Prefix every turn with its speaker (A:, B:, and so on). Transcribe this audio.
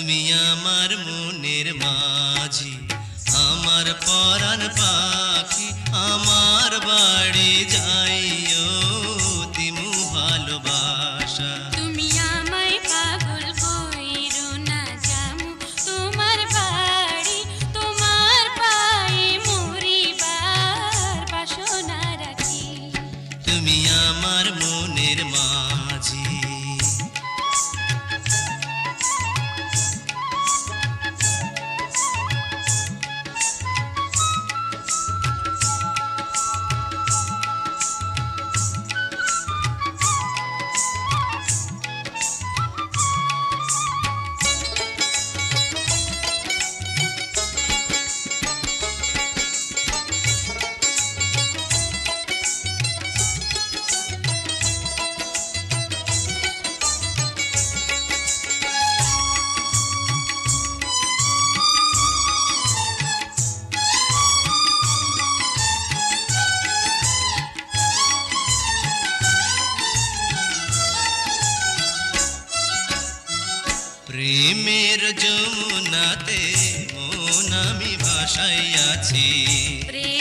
A: তুমি আমার মনের মাঝি আমার পরাণ পাখি আমার বাড়ি যাইও তিমু ভালোবাসা।
B: তুমি আমায় পাগল কইরো না জামু তোমার বাড়ি তোমার পায়ে মরিবার বাসনা রাখি।
A: তুমি আমার প্রেমের যমুনাতে মন আমি ভাসাইয়াছি।
B: প্রেমে